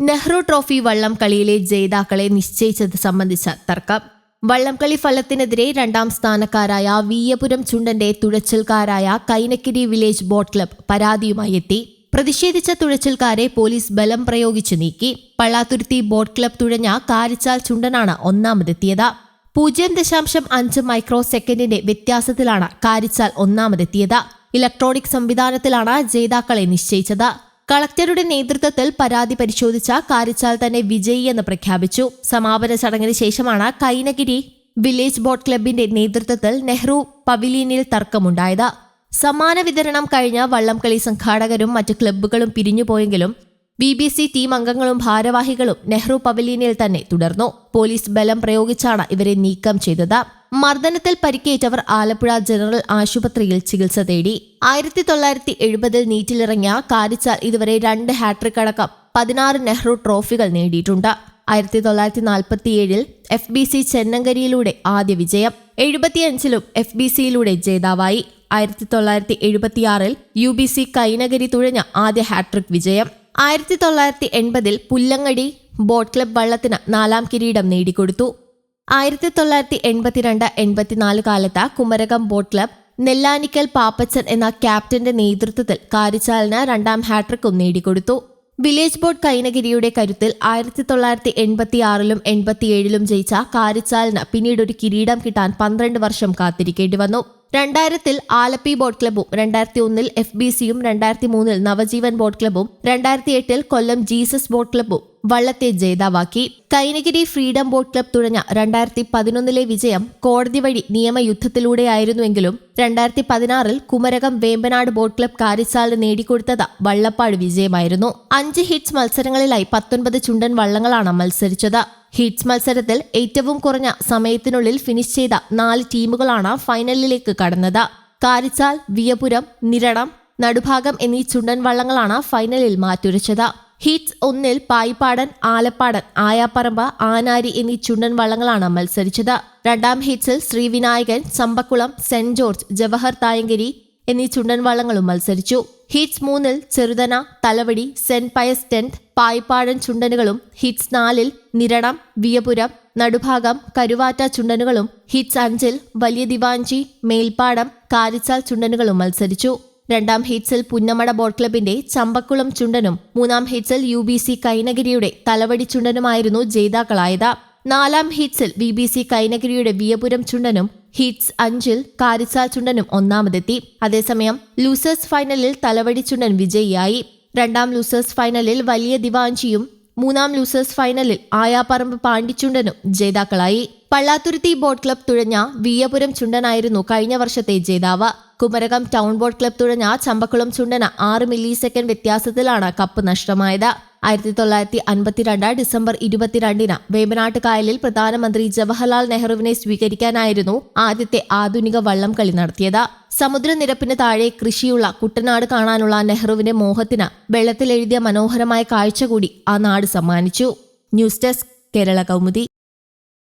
Nehru trophy വള്ളംകളിയിലെ ജേതാക്കളെ നിശ്ചയിച്ചത് സംബന്ധിച്ച തർക്കം. വള്ളംകളി ഫലത്തിനെതിരെ രണ്ടാം സ്ഥാനക്കാരായ വീയപുരം ചുണ്ടന്റെ തുഴച്ചിൽക്കാരായ കൈനക്കിരി വില്ലേജ് ബോട്ട് ക്ലബ് പരാതിയുമായി എത്തി. പ്രതിഷേധിച്ച തുഴച്ചിൽക്കാരെ പോലീസ് ബലം പ്രയോഗിച്ചു നീക്കി. പള്ളാത്തുരുത്തി ബോട്ട് ക്ലബ് തുഴഞ്ഞ കാരിച്ചാൽ ചുണ്ടനാണ് ഒന്നാമതെത്തിയത്. പൂജ്യം ദശാംശം അഞ്ച് മൈക്രോ സെക്കൻഡിന്റെ വ്യത്യാസത്തിലാണ് കാരിച്ചാൽ ഒന്നാമതെത്തിയത്. ഇലക്ട്രോണിക് സംവിധാനത്തിലാണ് ജേതാക്കളെ നിശ്ചയിച്ചത്. കളക്ടറുടെ നേതൃത്വത്തിൽ പരാതി പരിശോധിച്ച കാരിച്ചാൽ തന്നെ വിജയി എന്ന് പ്രഖ്യാപിച്ചു. സമാപന ചടങ്ങിന് ശേഷമാണ് കൈനഗിരി വില്ലേജ് ബോട്ട് ക്ലബിന്റെ നേതൃത്വത്തിൽ നെഹ്റു പവിലിയനിൽ തർക്കമുണ്ടായത്. സമ്മാന വിതരണം കഴിഞ്ഞ വള്ളംകളി സംഘാടകരും മറ്റ് ക്ലബ്ബുകളും പിരിഞ്ഞുപോയെങ്കിലും ബി ബി സി ടീം അംഗങ്ങളും ഭാരവാഹികളും നെഹ്റു പവലിയനിൽ തന്നെ തുടർന്നു. പോലീസ് ബലം പ്രയോഗിച്ചാണ് ഇവരെ നീക്കം ചെയ്തത്. മർദ്ദനത്തിൽ പരിക്കേറ്റവർ ആലപ്പുഴ ജനറൽ ആശുപത്രിയിൽ ചികിത്സ തേടി. ആയിരത്തി തൊള്ളായിരത്തി എഴുപതിൽ നീറ്റിലിറങ്ങിയ കാരിച്ചാൽ ഇതുവരെ രണ്ട് ഹാട്രിക് അടക്കം പതിനാറ് നെഹ്റു ട്രോഫികൾ നേടിയിട്ടുണ്ട്. ആയിരത്തി തൊള്ളായിരത്തി നാൽപ്പത്തിയേഴിൽ എഫ് ബി സി ചെന്നങ്കരിയിലൂടെ ആദ്യ വിജയം എഴുപത്തിയഞ്ചിലും എഫ് ബി സിയിലൂടെ ജേതാവായി. ആയിരത്തി തൊള്ളായിരത്തി എഴുപത്തിയാറിൽ യു ബി സി കൈനഗരി തുഴഞ്ഞ ആദ്യ ഹാട്രിക് വിജയം ആയിരത്തി തൊള്ളായിരത്തി എൺപതിൽ പുല്ലങ്ങടി ബോട്ട് ക്ലബ് വള്ളത്തിന് നാലാം കിരീടം നേടിക്കൊടുത്തു. ആയിരത്തി തൊള്ളായിരത്തി എൺപത്തിരണ്ട് എൺപത്തിനാല് കാലത്ത് കുമരകം ബോട്ട് ക്ലബ് നെല്ലാനിക്കൽ പാപ്പച്ചൻ എന്ന ക്യാപ്റ്റന്റെ നേതൃത്വത്തിൽ കാരിച്ചാലിന് രണ്ടാം ഹാട്രിക്കും നേടിക്കൊടുത്തു. വില്ലേജ് ബോർഡ് കൈനഗിരിയുടെ കരുത്തിൽ ആയിരത്തി തൊള്ളായിരത്തി എൺപത്തി ആറിലും എൺപത്തിയേഴിലും ജയിച്ച കാരിച്ചാലിന് പിന്നീട് ഒരു കിരീടം കിട്ടാൻ പന്ത്രണ്ട് വർഷം കാത്തിരിക്കേണ്ടി വന്നു രണ്ടായിരത്തിൽ ആലപ്പി ബോട്ട് ക്ലബ്ബും രണ്ടായിരത്തി ഒന്നിൽ എഫ് ബി സിയും രണ്ടായിരത്തി മൂന്നിൽ നവജീവൻ ബോട്ട് ക്ലബ്ബും രണ്ടായിരത്തി എട്ടിൽ കൊല്ലം ജീസസ് ബോട്ട് ക്ലബ്ബും വള്ളത്തെ ജേതാവാക്കി. കൈനഗിരി ഫ്രീഡം ബോട്ട് ക്ലബ് തുടങ്ങിയ രണ്ടായിരത്തി പതിനൊന്നിലെ വിജയം കോടതി വഴി നിയമയുദ്ധത്തിലൂടെയായിരുന്നുവെങ്കിലും രണ്ടായിരത്തി പതിനാറിൽ കുമരകം വേമ്പനാട് ബോട്ട് ക്ലബ് കാരിച്ചാലിന് നേടിക്കൊടുത്തത് വള്ളപ്പാട് വിജയമായിരുന്നു. അഞ്ച് ഹിറ്റ്സ് മത്സരങ്ങളിലായി പത്തൊൻപത് ചുണ്ടൻ വള്ളങ്ങളാണ് മത്സരിച്ചത്. ഹിറ്റ്സ് മത്സരത്തിൽ ഏറ്റവും കുറഞ്ഞ സമയത്തിനുള്ളിൽ ഫിനിഷ് ചെയ്ത നാല് ടീമുകളാണ് ഫൈനലിലേക്ക് കടന്നത്. കാരിച്ചാൽ വിയപുരം നിരണം നടുഭാഗം എന്നീ ചുണ്ടൻ വള്ളങ്ങളാണ് ഫൈനലിൽ മാറ്റുരച്ചത്. ഹീറ്റ്സ് ഒന്നിൽ പായിപ്പാടൻ ആലപ്പാടൻ ആയാപ്പറമ്പ് ആനാരി എന്നീ ചുണ്ടൻ വള്ളങ്ങളാണ് മത്സരിച്ചത്. രണ്ടാം ഹീറ്റ്സിൽ ശ്രീവിനായകൻ ചമ്പക്കുളം സെന്റ് ജോർജ് ജവഹർ തായങ്കരി എന്നീ ചുണ്ടൻ വള്ളങ്ങളും മത്സരിച്ചു. ഹീറ്റ്സ് മൂന്നിൽ Cheruthana Thalavadi saint Pius tenth Payippadan ചുണ്ടനുകളും heats നാലിൽ നിരണം വിയപുരം നടുഭാഗം കരുവാറ്റ ചുണ്ടനുകളും ഹിറ്റ്സ് അഞ്ചിൽ വലിയ ദിവാഞ്ചി മേൽപ്പാടം കാരിച്ചാൽ ചുണ്ടനുകളും മത്സരിച്ചു. രണ്ടാം ഹിറ്റ്സിൽ പുന്നമട ബോട്ട് ക്ലബിന്റെ ചമ്പക്കുളം ചുണ്ടനും മൂന്നാം ഹിറ്റ്സിൽ യു ബി സി കൈനഗിരിയുടെ തലവടി ചുണ്ടനുമായിരുന്നു ജേതാക്കളായത്. നാലാം ഹിറ്റ്സിൽ ബി ബി സി കൈനഗിരിയുടെ വിയപുരം ചുണ്ടനും ഹിറ്റ്സ് അഞ്ചിൽ കാരിസ ചുണ്ടനും ഒന്നാമതെത്തി. അതേസമയം ലൂസേഴ്സ് ഫൈനലിൽ തലവടി ചുണ്ടൻ വിജയിയായി. രണ്ടാം ലൂസേഴ്സ് ഫൈനലിൽ വലിയ ദിവാഞ്ചിയും മൂന്നാം ലൂസേഴ്സ് ഫൈനലിൽ ആയാപ്പറമ്പ് പാണ്ടിച്ചുണ്ടനും ജേതാക്കളായി. പള്ളാത്തുരുത്തി ബോട്ട് ക്ലബ് തുഴഞ്ഞ വീയപുരം ചുണ്ടനായിരുന്നു കഴിഞ്ഞ വർഷത്തെ ജേതാവ്. കുമരകം ടൗൺ ബോട്ട് ക്ലബ് തുഴഞ്ഞ ചമ്പക്കുളം ചുണ്ടന ആറ് മില്ലി സെക്കൻഡ് വ്യത്യാസത്തിലാണ് കപ്പ് നഷ്ടമായത്. ആയിരത്തി തൊള്ളായിരത്തി അൻപത്തിരണ്ട് ഡിസംബർ ഇരുപത്തിരണ്ടിന് വേമ്പനാട്ട് കായലിൽ പ്രധാനമന്ത്രി ജവഹർലാൽ നെഹ്റുവിനെ സ്വീകരിക്കാനായിരുന്നു ആദ്യത്തെ ആധുനിക വള്ളം കളി നടത്തിയത്. സമുദ്രനിരപ്പിന് താഴെ കൃഷിയുള്ള കുട്ടനാട് കാണാനുള്ള നെഹ്റുവിന്റെ മോഹത്തിന് വെള്ളത്തിലെഴുതിയ മനോഹരമായ കാഴ്ച കൂടി ആ നാട് സമ്മാനിച്ചു. News desk Kerala Kaumudi.